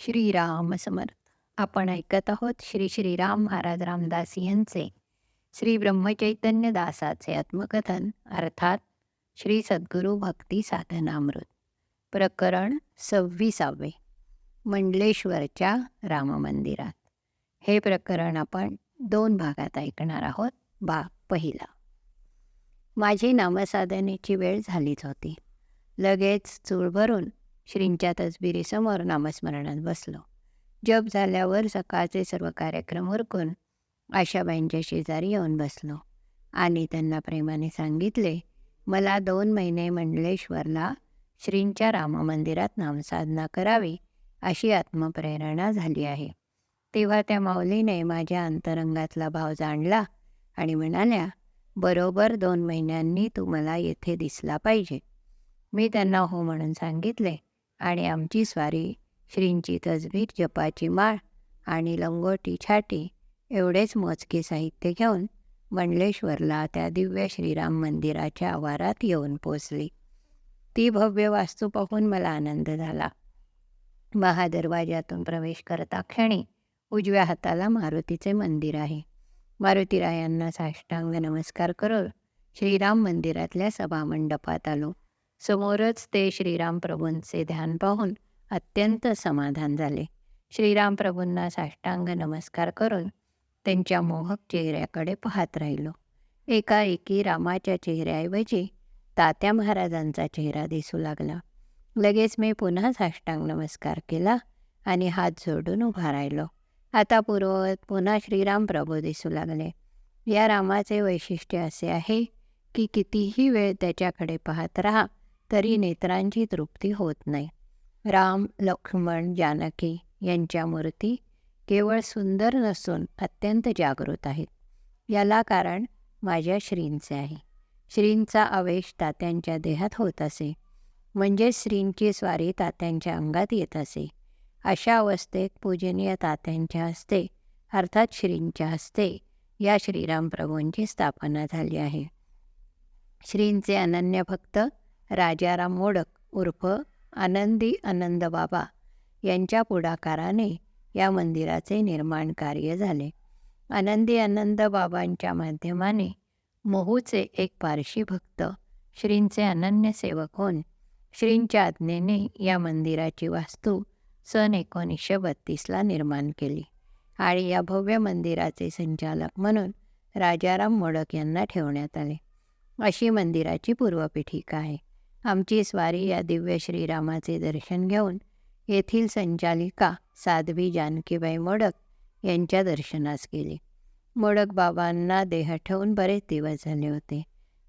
श्रीराम समर्थ. आपण ऐकत आहोत श्री श्रीराम महाराज रामदास यांचे श्री ब्रह्मचैतन्य दासाचे आत्मकथन अर्थात श्री सद्गुरू भक्ती साधनामृत. प्रकरण सव्वीसावे. मंडलेश्वरच्या राममंदिरात. हे प्रकरण आपण दोन भागात ऐकणार आहोत. भाग पहिला. माझी नामसाधनेची वेळ झालीच होती. लगेच चूळ भरून श्रींच्या तसबिरीसमोर नामस्मरणात बसलो. जप झाल्यावर सकाळचे सर्व कार्यक्रम उरकून आशाबाईंच्या शेजारी येऊन बसलो. आणि त्यांना प्रेमाने सांगितले मला दोन महिने मंडलेश्वरला श्रींच्या राममंदिरात नामसाधना करावी अशी आत्मप्रेरणा झाली आहे. तेव्हा त्या माऊलीने माझ्या अंतरंगातला भाव जाणला आणि म्हणाल्या बरोबर दोन महिन्यांनी तू मला येथे दिसला पाहिजे. मी त्यांना हो म्हणून सांगितले आणि आमची स्वारी श्रींची तसबीर जपाची माळ आणि लंगोटी छाटी एवढेच मोजके साहित्य घेऊन मंडलेश्वरला त्या दिव्य श्रीराम मंदिराच्या आवारात येऊन पोचली ती भव्य वास्तू पाहून मला आनंद झाला. महादरवाज्यातून प्रवेश करता क्षणी उजव्या हाताला मारुतीचे मंदिर आहे. मारुतीरायांना साष्टांग नमस्कार करून श्रीराम मंदिरातल्या सभामंडपात आलो. समोरच ते श्रीराम प्रभूंचे ध्यान पाहून अत्यंत समाधान झाले. श्रीराम प्रभूंना साष्टांग नमस्कार करून त्यांच्या मोहक चेहऱ्याकडे पाहत राहिलो. एकाएकी रामाच्या चेहऱ्याऐवजी तात्या महाराजांचा चेहरा दिसू लागला. लगेच मी पुन्हा साष्टांग नमस्कार केला आणि हात जोडून उभा राहिलो. आता पूर्ववत पुन्हा श्रीराम प्रभू दिसू लागले. या रामाचे वैशिष्ट्य असे आहे की कितीही वेळ त्याच्याकडे पाहत राहा तरी नेत्रांची तृप्ती होत नाही. राम लक्ष्मण जानकी यांच्या मूर्ती केवळ सुंदर नसून अत्यंत जागृत आहेत. याला कारण माझ्या श्रींचे आहे. श्रींचा आवेश तात्यांच्या देहात होत असे. म्हणजे श्रींची स्वारी तात्यांच्या अंगात येत असे. अशा अवस्थेत पूजनीय तात्यांच्या हस्ते अर्थात श्रींच्या हस्ते या श्रीराम प्रभूंची स्थापना झाली आहे. श्रींचे अनन्य भक्त राजाराम मोडक उर्फ आनंदी आनंद बाबा यांच्या पुढाकाराने या मंदिराचे निर्माण कार्य झाले. आनंदी आनंद बाबांच्या माध्यमाने मोहूचे एक पारशी भक्त श्रींचे अनन्य सेवक होऊन श्रींच्या आज्ञेने या मंदिराची वास्तू सन एकोणीसशे बत्तीसला निर्माण केली आणि या भव्य मंदिराचे संचालक म्हणून राजाराम मोडक यांना ठेवण्यात आले. अशी मंदिराची पूर्वपीठिका आहे. आमची स्वारी या दिव्य श्रीरामाचे दर्शन घेऊन येथील संचालिका साध्वी जानकीबाई मोडक यांच्या दर्शनास गेली. मोडक बाबांना देह ठेवून बरेच दिवस झाले होते.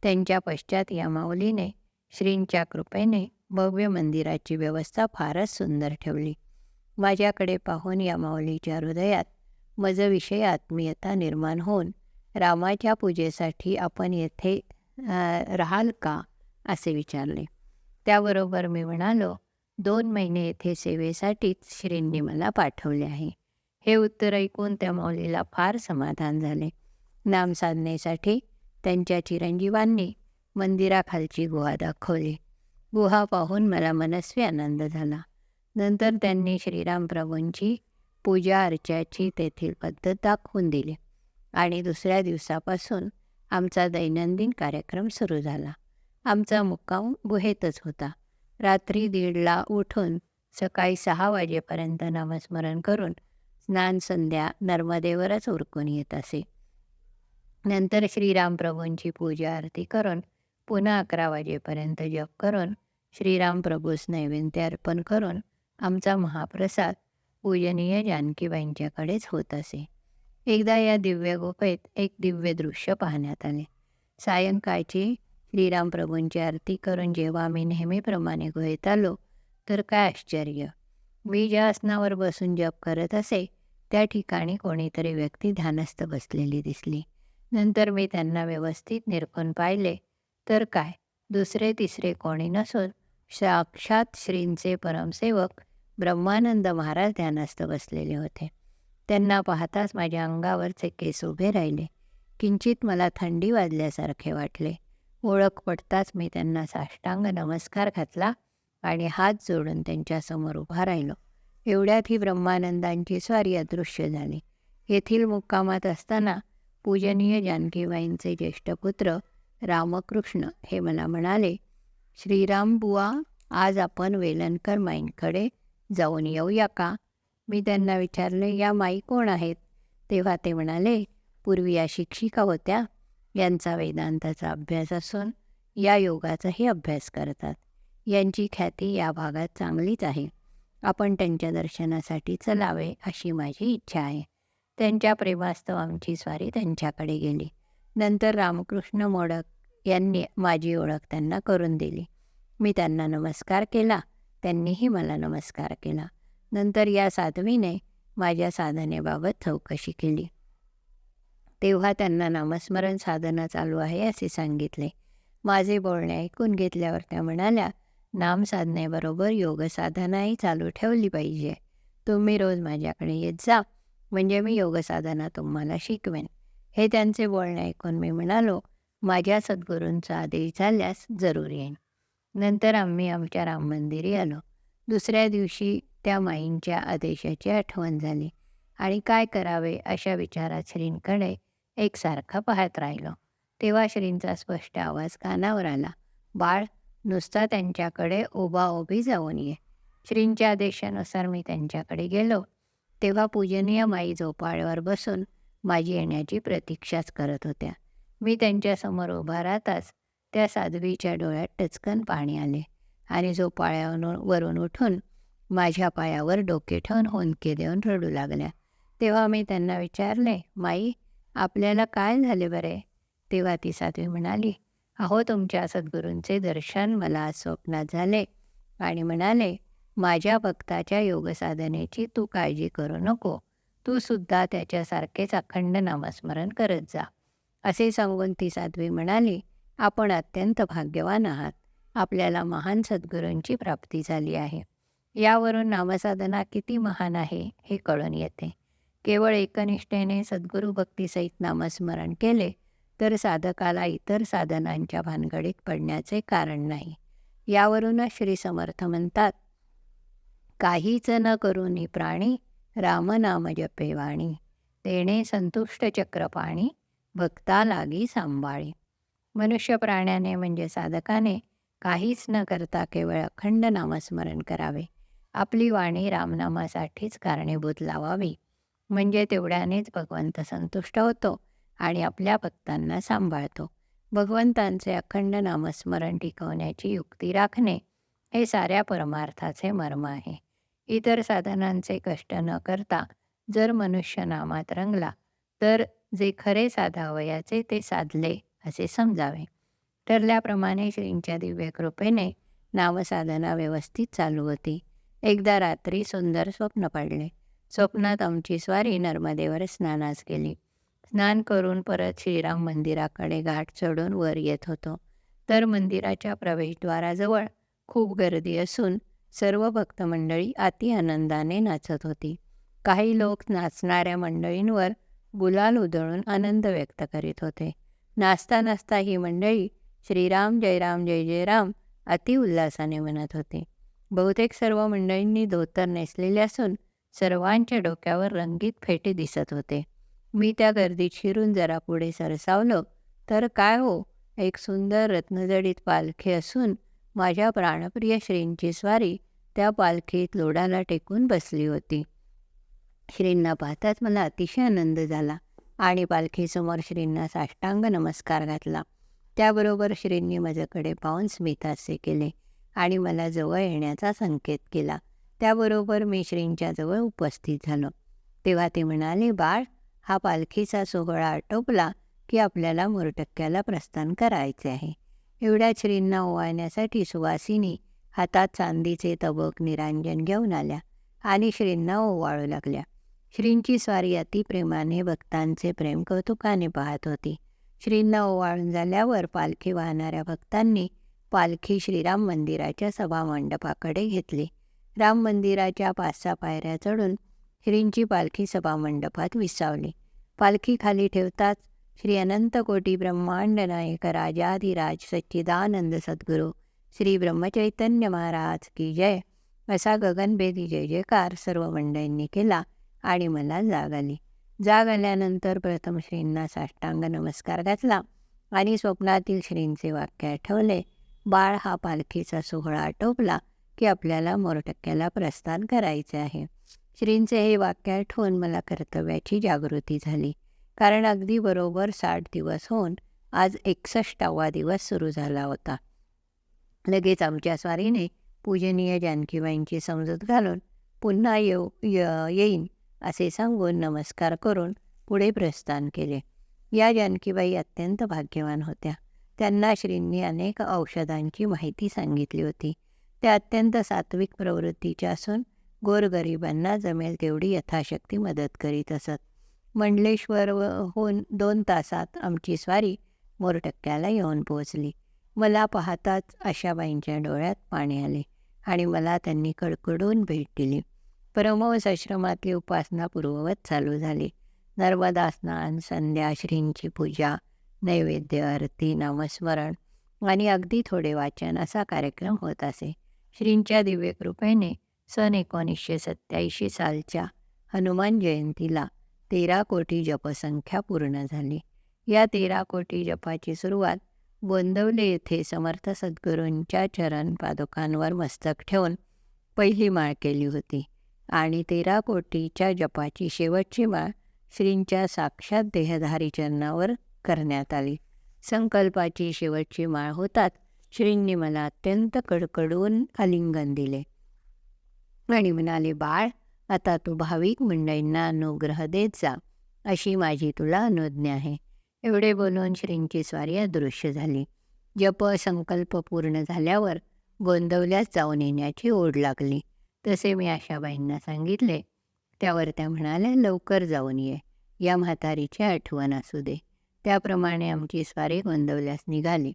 त्यांच्या पश्चात या माऊलीने श्रींच्या कृपेने भव्य मंदिराची व्यवस्था फारच सुंदर ठेवली. माझ्याकडे पाहून या माऊलीच्या हृदयात मजविषयी आत्मीयता निर्माण होऊन रामाच्या पूजेसाठी आपण येथे राहाल का? असे विचारले. त्याबरोबर मी म्हणालो दोन महिने येथे सेवेसाठीच श्रींनी मला पाठवले आहे. हे उत्तर ऐकून त्या मौलीला फार समाधान झाले. नामसाधनेसाठी त्यांच्या चिरंजीवांनी मंदिराखालची गुहा दाखवली. गुहा पाहून मला मनस्वी आनंद झाला. नंतर त्यांनी श्रीराम प्रभूंची पूजा अर्चाची तेथील पद्धत दाखवून दिली आणि दुसऱ्या दिवसापासून आमचा दैनंदिन कार्यक्रम सुरू झाला. आमचा मुक्काम गुहेतच होता. रात्री दीडला उठून सकाळी सहा वाजेपर्यंत नामस्मरण करून स्नान संध्या नर्मदेवरच उरकून येत असे. नंतर श्रीराम प्रभूंची पूजा आरती करून पुन्हा अकरा वाजेपर्यंत जप करून श्रीराम प्रभूस नैवेद्य अर्पण करून आमचा महाप्रसाद पूजनीय जानकीबाईंच्याकडेच होत असे. एकदा या दिव्य गुफेत एक दिव्य दृश्य पाहण्यात आले. सायंकाळची श्रीराम प्रभूंची आरती करून जेव्हा मी नेहमीप्रमाणे गुहेत आलो तर काय आश्चर्य! मी ज्या आसनावर बसून जप करत असे त्या ठिकाणी कोणीतरी व्यक्ती ध्यानस्थ बसलेली दिसली. नंतर मी त्यांना व्यवस्थित निरखून पाहिले तर काय? दुसरे तिसरे कोणी नसून साक्षात श्रींचे परमसेवक ब्रह्मानंद महाराज ध्यानस्थ बसलेले होते. त्यांना पाहताच माझ्या अंगावरचे केस उभे राहिले. किंचित मला थंडी वाजल्यासारखे वाटले. ओळख पडताच मी त्यांना साष्टांग नमस्कार घातला आणि हात जोडून त्यांच्यासमोर उभा राहिलो. एवढ्यात ही ब्रह्मानंदांची स्वारी अदृश्य झाली. येथील मुक्कामात असताना पूजनीय जानकीबाईंचे ज्येष्ठ पुत्र रामकृष्ण हे मला म्हणाले श्रीराम बुवा आज आपण वेलणकर माईंकडे जाऊन येऊया का? मी त्यांना विचारले या माई कोण आहेत? तेव्हा ते म्हणाले पूर्वी या शिक्षिका होत्या. यांचा वेदांताचा अभ्यास असून या योगाचाही अभ्यास करतात. यांची ख्याती या भागात चांगलीच आहे. आपण त्यांच्या दर्शनासाठी चलावे अशी माझी इच्छा आहे. त्यांच्या प्रेमास्तव आमची स्वारी त्यांच्याकडे गेली. नंतर रामकृष्ण मोडक यांनी माझी ओळख त्यांना करून दिली. मी त्यांना नमस्कार केला. त्यांनीही मला नमस्कार केला. नंतर या साध्वीने माझ्या साधनेबाबत चौकशी केली. तेव्हा त्यांना नामस्मरण साधना चालू आहे असे सांगितले. माझे बोलणे ऐकून घेतल्यावर त्या म्हणाल्या नाम साधनेबरोबर योग साधनाही चालू ठेवली पाहिजे. तुम्ही रोज माझ्याकडे येत जा म्हणजे मी योग साधना तुम्हाला शिकवेन. हे त्यांचे बोलणे ऐकून मी म्हणालो माझ्या सद्गुरूंचा आदेश झाल्यास जरूर येईन. नंतर आम्ही आमच्या राम मंदिरी आलो. दुसऱ्या दिवशी त्या माईंच्या आदेशाची आठवण झाली. आणि काय करावे अशा विचारात श्रींकडे एकसारखा पाहत राहिलो. तेव्हा श्रींचा स्पष्ट आवाज कानावर आला. बाळ नुसता त्यांच्याकडे उभा उभी जाऊन ये. श्रींच्या आदेशानुसार मी त्यांच्याकडे गेलो. तेव्हा पूजनीय माई झोपाळ्यावर बसून माझी येण्याची प्रतीक्षाच करत होत्या. मी त्यांच्यासमोर उभा राहताच त्या साध्वीच्या डोळ्यात टचकन पाणी आले आणि झोपाळ्यावरून वरून उठून माझ्या पायावर डोके ठेवून होंदके देऊन रडू लागल्या. तेव्हा मी त्यांना विचारले माई आपल्याला काय झाले बरे? तेव्हा ती साध्वी म्हणाली अहो तुमच्या सद्गुरूंचे दर्शन मला स्वप्नात झाले आणि म्हणाले माझ्या भक्ताच्या योगसाधनेची तू काळजी करू नको. तू सुद्धा त्याच्यासारखेच अखंड नामस्मरण करत जा. असे सांगून ती साध्वी म्हणाली आपण अत्यंत भाग्यवान आहात. आपल्याला महान सद्गुरूंची प्राप्ती झाली आहे. यावरून नामसाधना किती महान आहे हे कळून येते. केवळ एकनिष्ठेने सद्गुरू भक्तीसहित नामस्मरण केले तर साधकाला इतर साधनांच्या भानगडीत पडण्याचे कारण नाही. यावरूनच श्री समर्थ म्हणतात काहीच न करूनी प्राणी रामनाम जपे वाणी तेणे संतुष्ट चक्रपाणी भक्ता लागी सांभाळी. मनुष्य प्राण्याने म्हणजे साधकाने काहीच न करता केवळ अखंड नामस्मरण करावे. आपली वाणी रामनामासाठीच कारणीभूत लावावी. म्हणजे तेवढ्यानेच भगवंत संतुष्ट होतो आणि आपल्या भक्तांना सांभाळतो. भगवंतांचे अखंड नामस्मरण टिकवण्याची युक्ती राखणे हे साऱ्या परमार्थाचे मर्म आहे. इतर साधनांचे कष्ट न करता जर मनुष्य नामात रंगला तर जे खरे साधावयाचे ते साधले असे समजावे. ठरल्याप्रमाणे श्रींच्या दिव्य कृपेने नामसाधना व्यवस्थित चालू होती. एकदा रात्री सुंदर स्वप्न पडले. स्वप्नात आमची स्वारी नर्मदेवर स्नानास गेली. स्नान करून परत श्रीराम मंदिराकडे घाट चढून वर येत होतो. तर मंदिराच्या प्रवेशद्वाराजवळ खूप गर्दी असून सर्व भक्त मंडळी अति आनंदाने नाचत होती. काही लोक नाचणाऱ्या मंडळींवर गुलाल उधळून आनंद व्यक्त करीत होते. नाचता नाचता ही मंडळी श्रीराम जयराम जय जयराम अति उल्हासाने म्हणत होते. बहुतेक सर्व मंडळींनी धोतर नेसलेले असून सर्वांच्या डोक्यावर रंगीत फेटे दिसत होते. मी त्या गर्दीत शिरून जरा पुढे सरसावलो. तर काय हो? एक सुंदर रत्नजडीत पालखी असून माझ्या प्राणप्रिय श्रींची स्वारी त्या पालखीत लोडाला टेकून बसली होती. श्रींना पाहताच मला अतिशय आनंद झाला आणि पालखीसमोर श्रींना साष्टांग नमस्कार घातला. त्याबरोबर श्रींनी माझ्याकडे पाहून स्मितासे केले आणि मला जवळ येण्याचा संकेत केला. त्याबरोबर मी श्रींच्याजवळ उपस्थित झालो. तेव्हा ते म्हणाले बाळ हा पालखीचा सोहळा आटोपला की आपल्याला मोरटक्क्याला प्रस्थान करायचे आहे. एवढ्या श्रींना ओवाळण्यासाठी सुवासिनी हातात चांदीचे तबक निरांजन घेऊन आल्या आणि श्रींना ओवाळू लागल्या. श्रींची स्वारी अतिप्रेमाने भक्तांचे प्रेम कौतुकाने पाहत होती. श्रींना ओवाळून झाल्यावर पालखी वाहणाऱ्या भक्तांनी पालखी श्रीराम मंदिराच्या सभामंडपाकडे घेतली. राम मंदिराच्या पाच सहा पायऱ्या चढून श्रींची पालखी सभामंडपात विसावली. पालखी खाली ठेवताच श्री अनंत कोटी ब्रह्मांड नायक राजाधिराज सच्चिदानंद सद्गुरू श्री ब्रह्मचैतन्य महाराज की जय असा गगनभेदी जय जयकार सर्व मंडळींनी केला आणि मला जाग आली. जाग आल्यानंतर प्रथम श्रींना साष्टांग नमस्कार घातला आणि स्वप्नातील श्रींचे वाक्य आठवले. बाळ हा पालखीचा सोहळा आटोपला. की आपल्याला मोरटक्क्याला प्रस्थान करायचे आहे. श्रींचे हे वाक्य आठवून मला कर्तव्याची जागृती झाली. कारण अगदी बरोबर साठ दिवस होऊन आज एकसष्टावा दिवस सुरू झाला होता. लगेच आमच्या स्वारीने पूजनीय जानकीबाईंची समजूत घालून पुन्हा येऊ येईन असे सांगून नमस्कार करून पुढे प्रस्थान केले. या जानकीबाई अत्यंत भाग्यवान होत्या. त्यांना श्रींनी अनेक औषधांची माहिती सांगितली होती. त्या अत्यंत सात्विक प्रवृत्तीच्या असून गोरगरिबांना जमेल तेवढी यथाशक्ती मदत करीत असत. मंडलेश्वर होऊन दोन तासात आमची स्वारी मोरटक्क्याला येऊन पोहोचली. मला पाहताच आशाबाईंच्या डोळ्यात पाणी आले आणि मला त्यांनी कडकडून भेट दिली. परमहंस आश्रमातली उपासना पूर्ववत चालू झाली. नर्मदा स्नान संध्या श्रींची पूजा नैवेद्य आरती नामस्मरण आणि अगदी थोडे वाचन असा कार्यक्रम होत असे. श्रींच्या दिव्य कृपेने सन एकोणीसशे सत्याऐंशी सालच्या हनुमान जयंतीला तेरा कोटी जपसंख्या पूर्ण झाली. या तेरा कोटी जपाची सुरुवात बोंदवले येथे समर्थ सद्गुरूंच्या चरण पादुकांवर मस्तक ठेवून पहिली माळ केली होती आणि तेरा कोटीच्या जपाची शेवटची माळ श्रींच्या साक्षात देहधारी चरणावर करण्यात आली. संकल्पाची शेवटची माळ होतात श्रींनी मला अत्यंत कडकडून आलिंगन दिले. आणि म्हणाले बाळ आता तू भाविक मंडळींना अनुग्रह देत जा अशी माझी तुला अनुज्ञा आहे. एवढे बोलून श्रींची स्वारी अदृश्य झाली. जप संकल्प पूर्ण झाल्यावर गोंदवल्यास जाऊन येण्याची ओढ लागली. तसे मी आशाबाईंना सांगितले. त्यावर त्या म्हणाल्या लवकर जाऊन ये. या म्हातारीची आठवण असू दे. त्याप्रमाणे आमची स्वारी गोंदवल्यास निघाली.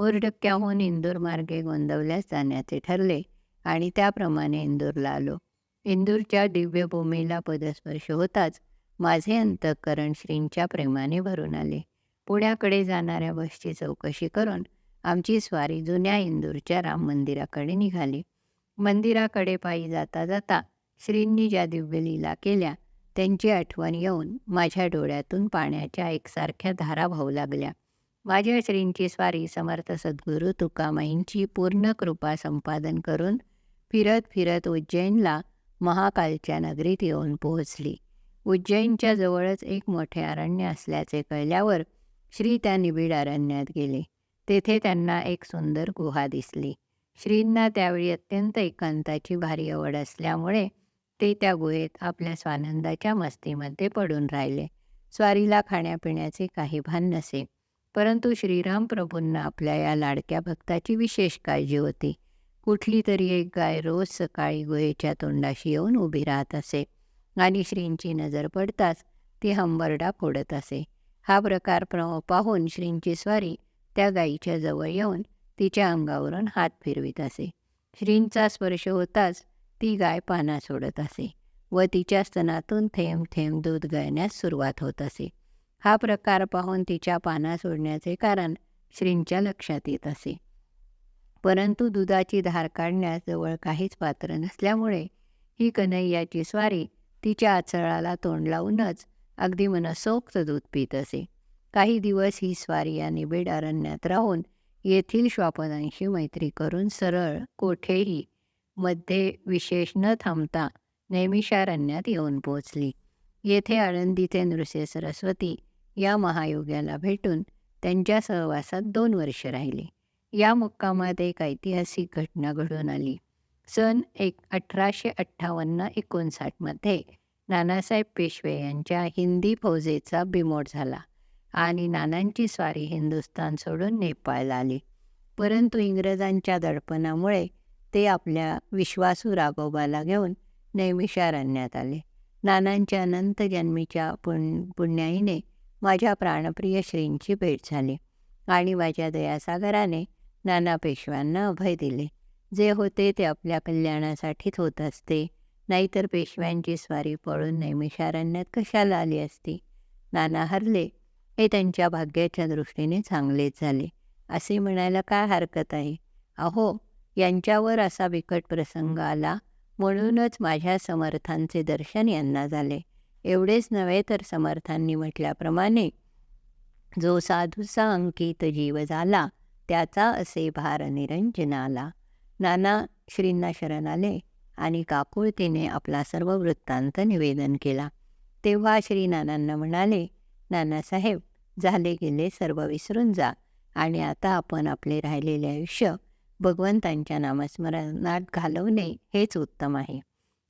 बोरडक्क्याहून इंदूर मार्गे गोंदवल्यास जाण्याचे ठरले आणि त्याप्रमाणे इंदूरला आलो. इंदूरच्या दिव्यभूमीला पदस्पर्श होताच माझे अंतःकरण श्रींच्या प्रेमाने भरून आले. पुण्याकडे जाणाऱ्या बसची चौकशी करून आमची स्वारी जुन्या इंदूरच्या राम मंदिराकडे निघाली. मंदिराकडे पायी जाता जाता श्रींनी ज्या दिव्यलीला केल्या त्यांची आठवण येऊन माझ्या डोळ्यातून पाण्याच्या एकसारख्या धारा भाऊ लागल्या. माझ्या श्रींची स्वारी समर्थ सद्गुरू तुकामाईंची पूर्ण कृपा संपादन करून फिरत फिरत उज्जैनला महाकालच्या नगरीत येऊन पोहोचली. उज्जैनच्या जवळच एक मोठे अरण्य असल्याचे कळल्यावर श्री त्या निबिड अरण्यात गेले. तेथे त्यांना एक सुंदर गुहा दिसली. श्रींना त्यावेळी अत्यंत एकांताची भारी आवड असल्यामुळे ते त्या गुहेत आपल्या स्वानंदाच्या मस्तीमध्ये पडून राहिले. स्वारीला खाण्यापिण्याचे काही भान नसे. परंतु श्रीराम प्रभूंना आपल्या या लाडक्या भक्ताची विशेष काळजी होती. कुठली तरी एक गाय रोज सकाळी गुहेच्या तोंडाशी येऊन उभी राहत असे आणि श्रींची नजर पडताच ती हंबरडा फोडत असे. हा प्रकार प्र पाहून श्रींची स्वारी त्या गायीच्या जवळ येऊन तिच्या अंगावरून हात फिरवित असे. श्रींचा स्पर्श होताच ती गाय पाना सोडत असे व तिच्या स्तनातून थेंब थेंब दूध गळण्यास सुरुवात होत असे. हा प्रकार पाहून तिच्या पाना सोडण्याचे कारण श्रींच्या लक्षात येत असे. परंतु दुधाची धार काढण्यास जवळ काहीच पात्र नसल्यामुळे ही कन्हैयाची स्वारी तिच्या आचळाला तोंड लावूनच अगदी मनसोक्त दूध पित असे. काही दिवस ही स्वारी या निबिड अरण्यात राहून येथील श्वापदांशी मैत्री करून सरळ कोठेही मध्ये विशेष न थांबता नैमिषारण्यात येऊन पोचली येथे आळंदीचे नृसे सरस्वती या महायोग्याला भेटून त्यांच्या सहवासात दोन वर्ष राहिले. या मुक्कामात एक ऐतिहासिक घटना घडून आली. सन एक अठराशे अठ्ठावन्न एकोणसाठमध्ये नानासाहेब पेशवे यांच्या हिंदी फौजेचा बिमोड झाला आणि नानांची स्वारी हिंदुस्थान सोडून नेपाळला आली. परंतु इंग्रजांच्या दडपणामुळे ते आपल्या विश्वासू राघोबाला घेऊन नैमिषारण्यात आले. नानांच्या अनंत जन्मीच्या पुण पुण्याईने माझ्या प्राणप्रिय श्रींची भेट झाली आणि माझ्या दयासागराने नाना पेशव्यांना अभय दिले. जे होते ते आपल्या कल्याणासाठीच होत असते. नाहीतर पेशव्यांची स्वारी पळून नैमिषारण्यात कशाला आली असती? नाना हरले. हे त्यांच्या भाग्याच्या दृष्टीने चांगलेच झाले. असे म्हणायला काय हरकत आहे? अहो यांच्यावर असा बिकट प्रसंग आला म्हणूनच माझ्या समर्थांचे दर्शन यांना झाले. एवढेच नव्हे तर समर्थांनी म्हटल्याप्रमाणे जो साधूचा अंकित जीव झाला त्याचा असे भार निरंजनाला. नाना श्रींना शरण आले आणि काकुळतीने आपला सर्व वृत्तांत निवेदन केला. तेव्हा श्री नानांना म्हणाले नानासाहेब झाले गेले सर्व विसरून जा आणि आता आपण आपले राहिलेले आयुष्य भगवंतांच्या नामस्मरणात घालवणे हेच उत्तम आहे.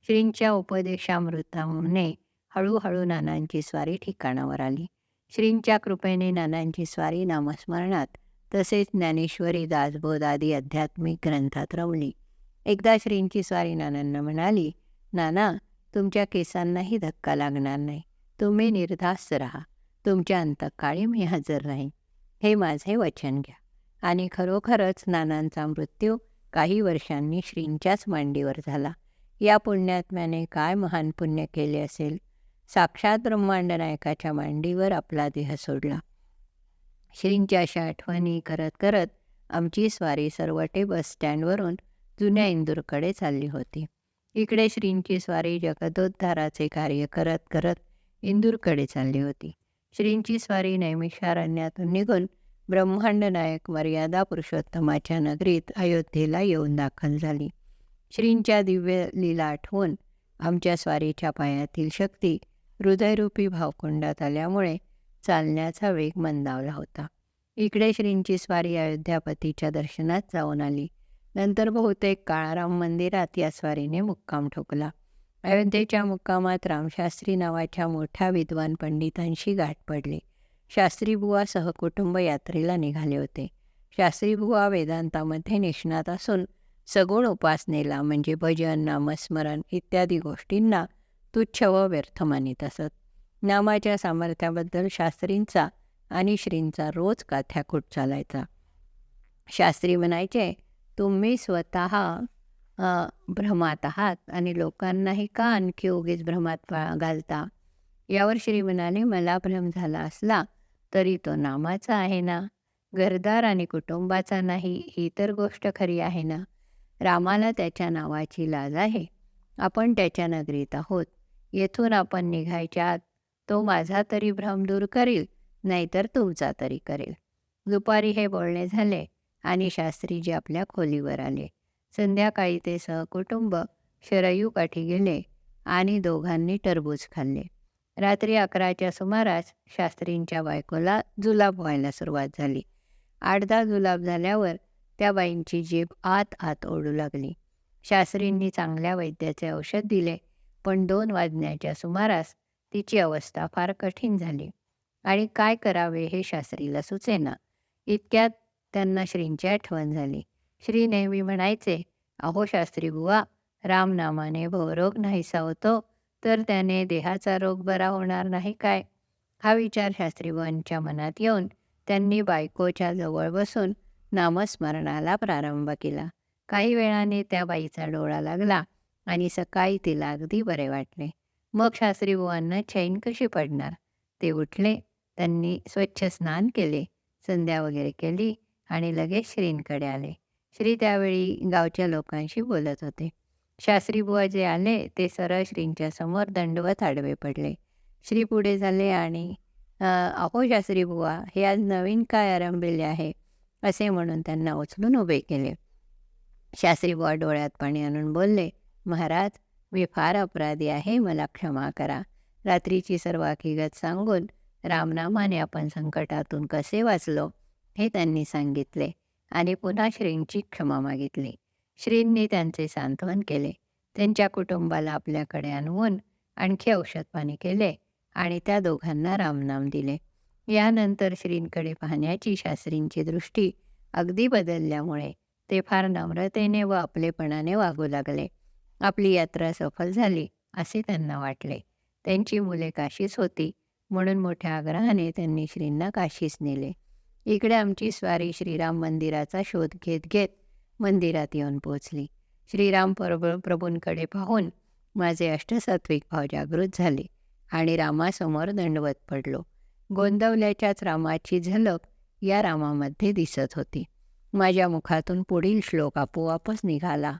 श्रींच्या उपदेशामृतामुळे हळूहळू नानांची स्वारी ठिकाणावर आली. श्रींच्या कृपेने नानांची स्वारी नामस्मरणात तसेच ज्ञानेश्वरी दासबोध आदी आध्यात्मिक ग्रंथात रवली. एकदा श्रींची स्वारी नानांना म्हणाली नाना तुमच्या केसांनाही धक्का लागणार नाही. तुम्ही निर्धास्त राहा. तुमच्या अंतकाळी मी हजर राहीन. हे माझे वचन घ्या. आणि खरोखरच नानांचा मृत्यू काही वर्षांनी श्रींच्याच मांडीवर झाला. या पुण्यात्म्याने काय महान पुण्य केले असेल? साक्षात ब्रह्मांड नायकाच्या मांडीवर आपला देह सोडला. श्रींच्या अशा आठवणी करत करत आमची स्वारी सर्वटे बस स्टँडवरून जुन्या इंदूरकडे चालली होती. इकडे श्रींची स्वारी जगदोद्धाराचे कार्य करत करत इंदूरकडे चालली होती. श्रींची स्वारी नैमिषारण्यातून निघून ब्रह्मांड नायक मर्यादा पुरुषोत्तमाच्या नगरीत अयोध्येला येऊन दाखल झाली. श्रींच्या दिव्य लीला आठवून आमच्या स्वारीच्या पायातील शक्ती हृदयरूपी भावकुंडात आल्यामुळे चालण्याचा वेग मंदावला होता. इकडे श्रींची स्वारी अयोध्यापतीच्या दर्शनात जाऊन आली. नंतर बहुतेक काळाराम मंदिरात या स्वारीने मुक्काम ठोकला. अयोध्येच्या मुक्कामात रामशास्त्री नावाच्या मोठ्या विद्वान पंडितांशी गाठ पडली. शास्त्रीबुवा सहकुटुंब यात्रेला निघाले होते. शास्त्रीबुवा वेदांतामध्ये निष्णात असून सगुण उपासनेला म्हणजे भजन नामस्मरण इत्यादी गोष्टींना तुच्छ व व्यर्थ मानित असत. नामाच्या सामर्थ्याबद्दल शास्त्रींचा आणि श्रींचा रोज काथ्याकूट चालायचा. शास्त्री म्हणायचे तुम्ही स्वतः भ्रमात आहात आणि लोकांनाही का आणखी उगीच भ्रमात घालता? यावर श्री म्हणाले मला भ्रम झाला असला तरी तो नामाचा आहे ना? घरदार आणि कुटुंबाचा नाही ही तर गोष्ट खरी आहे ना? रामाला त्याच्या नावाची लाज आहे. आपण त्याच्या नगरीत आहोत. येथून आपण निघायच्या आत तो माझा तरी भ्रम दूर करील नाहीतर तुमचा तरी करेल. दुपारी हे बोलणे झाले आणि शास्त्रीजी आपल्या खोलीवर आले. संध्याकाळी ते सहकुटुंब शरयू काठी गेले आणि दोघांनी टरबूज खाल्ले. रात्री अकराच्या सुमारास शास्त्रींच्या बायकोला जुलाब व्हायला सुरुवात झाली. आठ दहा जुलाब झाल्यावर त्या बाईंची जीभ आत आत ओढू लागली. शास्त्रींनी चांगल्या वैद्याचे औषध दिले पण दोन वाजण्याच्या सुमारास तिची अवस्था फार कठीण झाली. आणि काय करावे हे शास्त्रीला सुचेना. इतक्यात त्यांना श्रींची आठवण झाली. श्री नेहमी म्हणायचे अहो शास्त्री बुवा रामनामाने भवरोग नाहीसा होतो तर त्याने देहाचा रोग बरा होणार नाही काय? हा विचार शास्त्रीबुवांच्या मनात येऊन त्यांनी बायकोच्या जवळ बसून नामस्मरणाला प्रारंभ केला. काही वेळाने त्या बाईचा डोळा लागला. आणि सकाळी तिला अगदी बरे वाटले. मग शास्त्रीबुवांना चैन कशी पडणार? ते उठले. त्यांनी स्वच्छ स्नान केले. संध्या वगैरे केली आणि लगेच श्रींकडे आले. श्री त्यावेळी गावच्या लोकांशी बोलत होते. शास्त्रीबुवा जे आले ते सरळ श्रींच्या समोर दंडवत आडवे पडले. श्री पुढे झाले आणि अहो शास्त्रीबुवा हे आज नवीन काय आरंभिले आहे? असे म्हणून त्यांना उचलून उभे केले. शास्त्रीबुवा डोळ्यात पाणी आणून बोलले महाराज मी फार अपराधी आहे मला क्षमा करा. रात्रीची सर्व हकीकत सांगून रामनामाने आपण संकटातून कसे वाचलो हे त्यांनी सांगितले आणि पुन्हा श्रींची क्षमा मागितली. श्रींनी त्यांचे सांत्वन केले. त्यांच्या कुटुंबाला आपल्याकडे आणवून आणखी औषधपाणी केले आणि त्या दोघांना रामनाम दिले. यानंतर श्रींकडे पाहण्याची शास्त्रींची दृष्टी अगदी बदलल्यामुळे ते फार नम्रतेने व आपलेपणाने वागू लागले. आपली यात्रा सफल झाली असे त्यांना वाटले. त्यांची मुले काशीच होती म्हणून मोठ्या आग्रहाने त्यांनी श्रींना काशीस नेले. इकडे आमची स्वारी श्रीराम मंदिराचा शोध घेत घेत मंदिरात येऊन पोचली श्रीराम प्रभू प्रभूंकडे पाहून माझे अष्टसात्विक भाव जागृत झाले आणि रामासमोर दंडवत पडलो. गोंदवल्याच्याच रामाची झलक या रामामध्ये दिसत होती. माझ्या मुखातून पुढील श्लोक आपोआपच निघाला.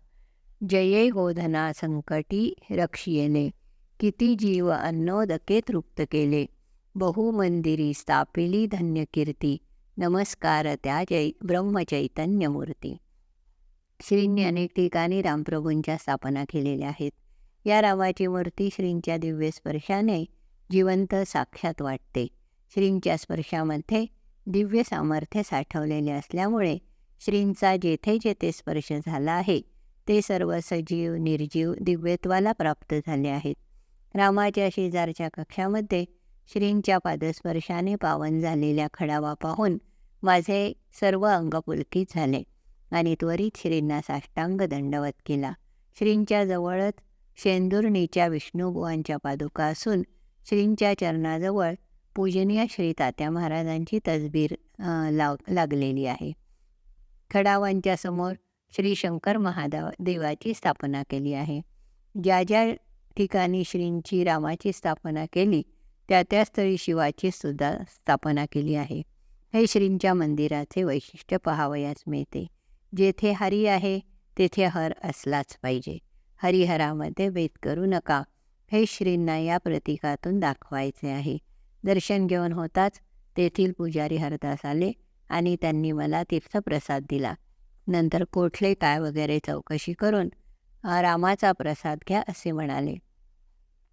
जये गोधना संकटी रक्षियेने. किती जीव अन्नोदके तृप्त केले. बहुमंदिरी स्थापिली धन्य कीर्ती नमस्कार त्या जै ब्रह्मचैतन्यमूर्ती. श्रींनी अनेक ठिकाणी रामप्रभूंच्या स्थापना केलेल्या आहेत. या रामाची मूर्ती श्रींच्या दिव्य स्पर्शाने जिवंत साक्षात वाटते. श्रींच्या स्पर्शामध्ये दिव्य सामर्थ्य साठवलेले असल्यामुळे श्रींचा जेथे जेथे स्पर्श झाला आहे ते सर्व सजीव निर्जीव दिव्यत्वाला प्राप्त झाले आहेत. रामाच्या शेजारच्या कक्षामध्ये श्रींच्या पादस्पर्शाने पावन झालेल्या खडावा पाहून माझे सर्व अंग पुलकित झाले आणि त्वरित श्रींना साष्टांग दंडवत केला. श्रींच्या जवळच शेंदुर्णीच्या विष्णुबुवांच्या पादुका असून श्रींच्या चरणाजवळ पूजनीय श्री तात्या महाराजांची तसबीर लाव लागलेली आहे. खडावांच्या समोर श्री शंकर महादेव देवाची स्थापना केली आहे. ज्या ज्या ठिकाणी श्रींची रामाची स्थापना केली त्या त्या स्थळी शिवाची सुद्धा स्थापना केली आहे. हे श्रींच्या मंदिराचे वैशिष्ट्य पाहावयास मिळते. जेथे हरी आहे तेथे हर असलाच पाहिजे. हरिहरामध्ये भेद करू नका. हे श्रींना या प्रतीकातून दाखवायचे आहे. दर्शन घेऊन होताच तेथील पुजारी हरदास आले आणि त्यांनी मला तीर्थप्रसाद दिला. नंतर कोठले काय वगैरे चौकशी करून रामाचा प्रसाद घ्या असे म्हणाले.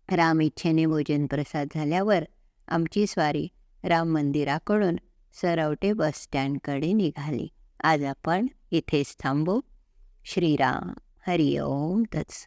राम इच्छेने भोजन प्रसाद झाल्यावर आमची स्वारी राम मंदिराकडून सरवटे बस स्टँडकडे निघाली. आज आपण इथेच थांबू. श्रीराम हरिओम तत्स